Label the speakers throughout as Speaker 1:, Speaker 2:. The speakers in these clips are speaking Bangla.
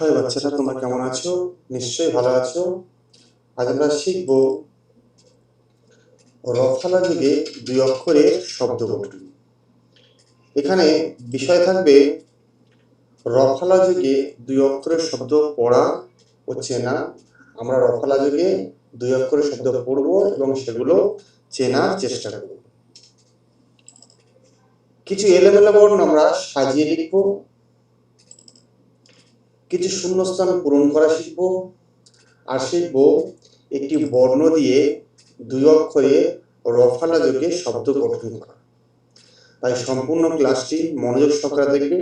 Speaker 1: হাই বাচ্চারা তোমরা কেমন আছো? নিশ্চয়ই ভালো আছো। আজ আমরা শিখব রফালা যুগে দুই অক্ষরের শব্দ গঠন। এখানে বিষয় থাকবে রফালা যুগে দুই অক্ষরের শব্দ পড়া ও চেনা। আমরা রফালা যুগে দুই অক্ষরের শব্দ পড়ব এবং সেগুলো চেনার চেষ্টা করব। কিছু এলেমেলে বর্ণ আমরা সাজিয়ে লিখব। কিছু শূন্যস্থান পূরণ করা শিখব। আর শিখব একটি বর্ণ দিয়ে দুই অক্ষরে রফালা যোগে শব্দ গঠন করা। তাই সম্পূর্ণ ক্লাসটি মনোযোগ সহকারে দেখবে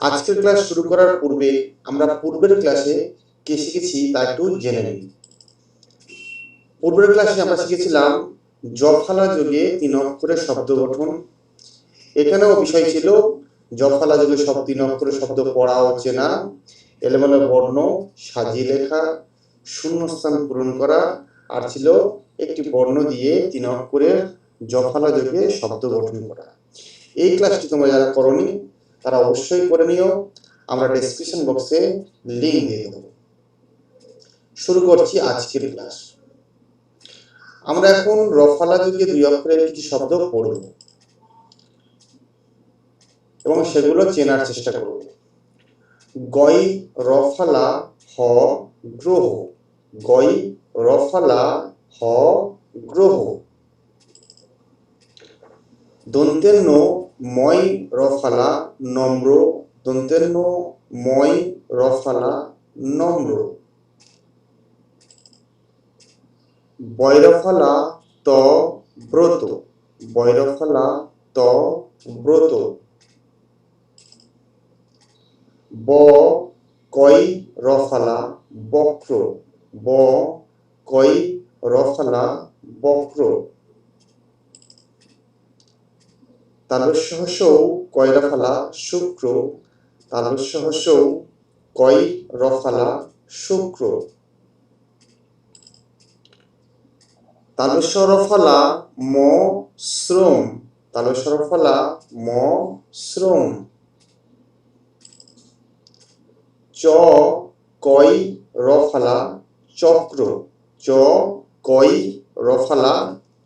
Speaker 1: আজকের ক্লাস শুরু করার পূর্বে আমরা পূর্বের ক্লাসে কে শিখেছি তা একটু জেনে নিই। পূর্বের ক্লাসে আমরা শিখেছিলাম জফালা যোগে তিন অক্ষরের শব্দ গঠন। এখানেও বিষয় ছিল জফালা যুগে সব তিন অক্ষরের শব্দ পড়া ও চেনা এলোমেলো বর্ণ সাজিয়ে লেখা, শূন্যস্থান পূরণ করা, আর ছিল একটি বর্ণ দিয়ে তিন অক্ষরের জফালা যুগে শব্দ গঠন করা। এই ক্লাসটি তোমরা যারা করনি, তারা অবশ্যই করে নিও। আমরা ডেসক্রিপশন বক্সে লিঙ্ক দিয়ে দেবো। শুরু করছি আজকের ক্লাস আমরা এখন রফালা যুগে দুই অক্ষরের কিছু শব্দ পড়ব। এবং সেগুলো চেনার চেষ্টা করব গই রফালা হ গ্রহ। গই রফালা হ গ্রহ। দন্তেন্ন ময় রফালা নম্র। দন্তেন্ন ময় রফালা নম্র। বৈরফালা ত ব্রত। বৈরফালা ত ব্রত। ব, কই, রফালা, বক্র। ব, কই, রফালা, বক্র। তালস্যহসৌ কয় রফালা, শুক্র। তালস্যহসৌ কয় রফালা, শুক্র। তালস্বরফলা ম, শ্রম। তালস্বরফলা ম, শ্রম। চ কই রফালা চক্র। চ কই রফালা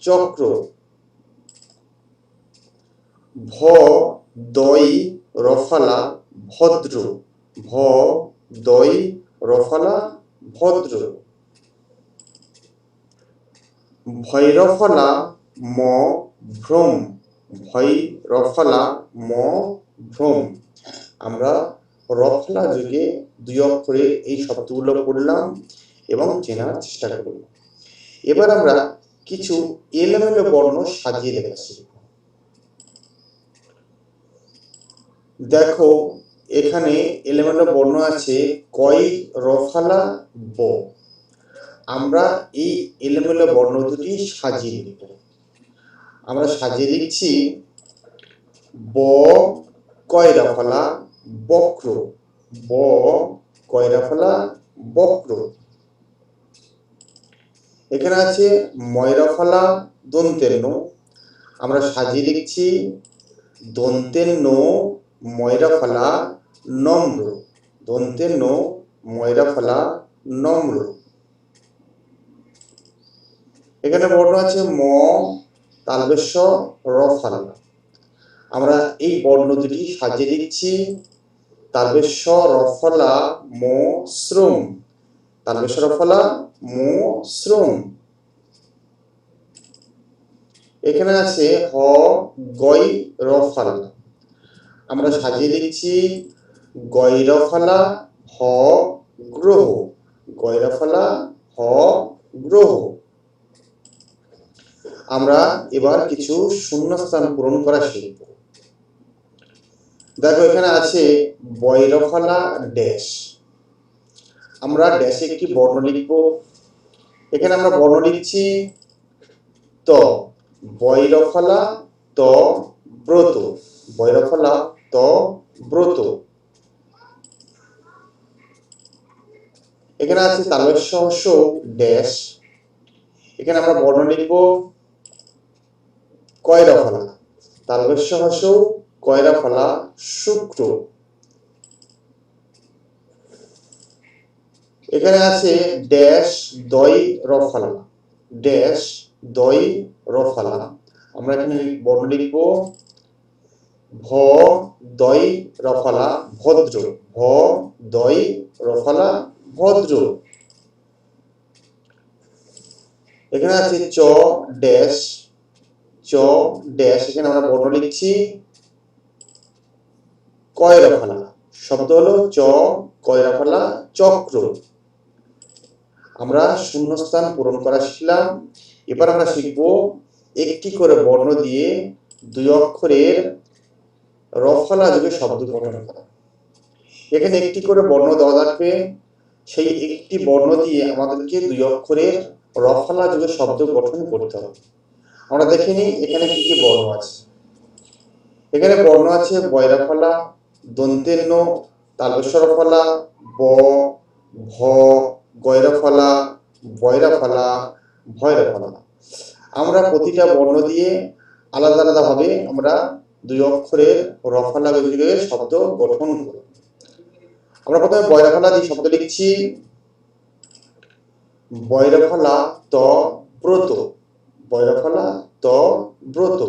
Speaker 1: চক্র। ভ দই রফালা ভদ্র। ভ দই রফালা ভদ্র। ভৈরফলা ম ভ্রম। ভৈরফলা ম ভ্রম। আমরা রফলা যুগে দুই অক্ষরে এই শব্দগুলো পড়লাম এবং চেনার চেষ্টা করব এবার আমরা কিছু এলোমেলো বর্ণ সাজিয়ে শিখব দেখো, এখানে এলোমেলো বর্ণ আছে কয় রফালা ব। আমরা এই এলোমেলো বর্ণ দুটি সাজিয়ে লিখব আমরা সাজিয়ে লিখছি ব কয় ফলা বক্র। ব কয়রা ফলা? বক্র। এখানে আছে ময়রা ফলা দন্তের নো আমরা সাজিয়ে লিখছি ময়রা ফলা, নম্র। দন্তের নো ময়রা ফলা, নম্র। এখানে বর্ণ আছে ম, তালবেশ্য রফালা আমরা এই বর্ণ দুটি সাজিয়ে দিচ্ছি তালবেশ্য রফলা ম শ্রম তালবেশ্য রফলা ম শ্রম এখানে আছে হ, গই, রফালা। আমরা সাজিয়ে দিচ্ছি গই রফালা হ, গ্রহ। গই রফালা হ, গ্রহ। আমরা এবার কিছু শূন্যস্থান পূরণ করা শিখব। দেখো, এখানে আছে বৈরফলা ড্যাশ। আমরা ড্যাশে একটি বর্ণ লিখব। এখানে আমরা বর্ণ লিখছি ত বৈরফলা ত ব্রত। বৈরফলা ত ব্রত। এখানে আছে তালস্য ড্যাশ। এখানে আমরা বর্ণ লিখব কয়রা ফলা তালবেশ্য হাসৌ কয়রা ফলা? শুক্র। এখানে আছে ড্যাশ দই রফালা। ড্যাশ দই রফালা। আমরা এখানে বর্ণ লিখব ভ দই রফালা ভদ্র। ভ দই রফালা ভদ্র। এখানে আছে চ ড্যাশ। চ ড্যাশ। এখানে আমরা বর্ণ লিখছি কয়রাফালা? শব্দ হলো চ, কয়রাফালা, চক্র। আমরা শূন্যস্থান পূরণ করা শিখলাম। এবার আমরা শিখব একটি করে বর্ণ দিয়ে দুই অক্ষরের রফালা যুগে শব্দ গঠন করা। এখানে একটি করে বর্ণ দেওয়া থাকবে। সেই একটি বর্ণ দিয়ে আমাদেরকে দুই অক্ষরের রফালা যুগে শব্দ গঠন করতে হবে। আমরা দেখে নিই এখানে কি কি বর্ণ আছে। এখানে বর্ণ আছে বয়রাফলা দন্তের ন তালবেশ্বরফলা ব, ভ গয়রাফলা বয়রাফলা ভয়রাফলা আমরা প্রতিটা বর্ণ দিয়ে আলাদা আলাদাভাবে আমরা দুই অক্ষরের রফালা যুগে শব্দ গঠন করি আমরা প্রথমে বয়রাফলা দিয়ে শব্দ লিখছি। বয়রাফলা ত ব্রত। বয়রাফলা ত ব্রত।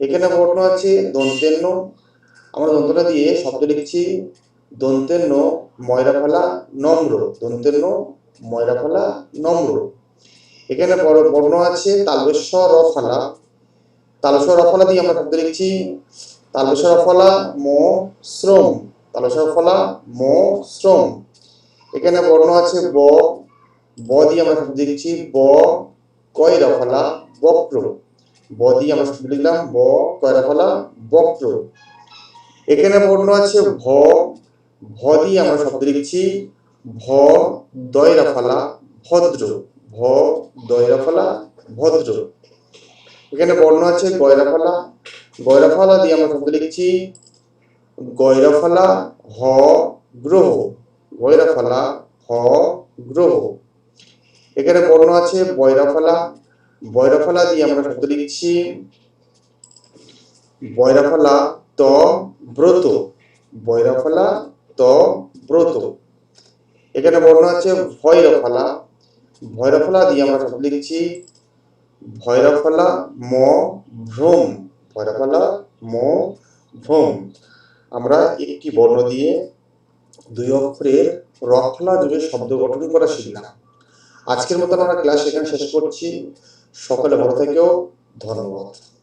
Speaker 1: এখানে বর্ণ আছে দন্তেন্ন আমরা দন্তটা দিয়ে শব্দ লিখছি দন্তের ন ময়রা ময়রাফলা নম্র দন্তের ন ময়রা ময়রাফলা নম্র। এখানে বর্ণ আছে তালবেশ্বর রফালা তালবেশ্বর রফালা দিয়ে আমরা শব্দ লিখছি তালবেশ্বর রফালা ম শ্রম তালবেশ্বর রফালা ম শ্রম। এখানে বর্ণ আছে ব ব দিয়ে আমরা শব্দ লিখছি, ব কয় রফালা বক্র। ব দিয়ে আমরা শব্দ লিখলাম, ব কয় রফালা বক্র। এখানে বর্ণ আছে ভ ভ দিয়ে আমরা শব্দ লিখছি। ভ দয় রফালা ভদ্র। ভ দয় রফালা ভদ্র। এখানে বর্ণ আছে গয়রাফালা। গয়রাফালা দিয়ে আমরা শব্দ লিখছি। গয়রাফালা, হ, গ্রহ। গয়রাফালা, হ, গ্রহ। এখানে বর্ণ আছে বয়রাফালা। বয়রাফালা দিয়ে আমরা শব্দ লিখছি। বয়রাফালা ত ব্রত বয়রাফালা ত ব্রত। এখানে বর্ণ আছে ভৈরফালা। ভৈরফালা দিয়ে আমরা শব্দ লিখছি ভৈরফালা ম ভ্রম। ভৈরফালা ম ভ্রম। আমরা একটি বর্ণ দিয়ে দুই অক্ষরের রফলা যুগে শব্দ গঠন করা শিখলাম। আজকের মতন আমরা ক্লাস এখানে শেষ করছি। সকলে ভালো থেকেও ধন্যবাদ।